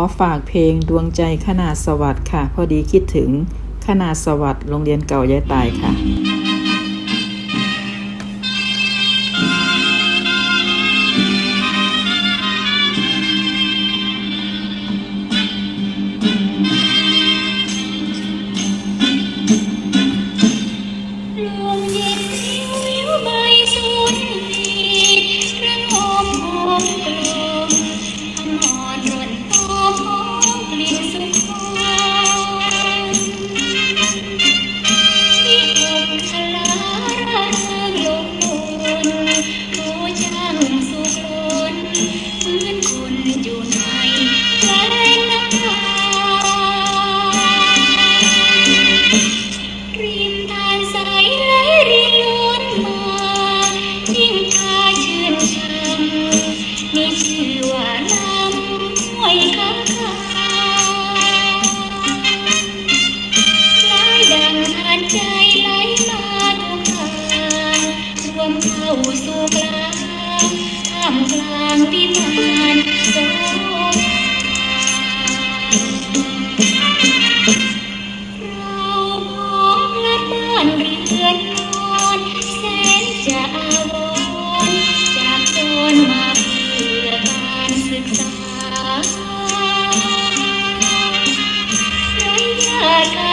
ขอฝากเพลงดวงใจขนาดสวัสดิ์ค่ะ พอดีคิดถึงขนาดสวัสดิ์โรงเรียนเก่ายายตายค่ะดวงเย ว่าน้ำห้วยข้าไหลดังทานใจไหลมาทุกทางรวมเข้าสู่กลางท่ามกลางวิมาน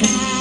Thank you.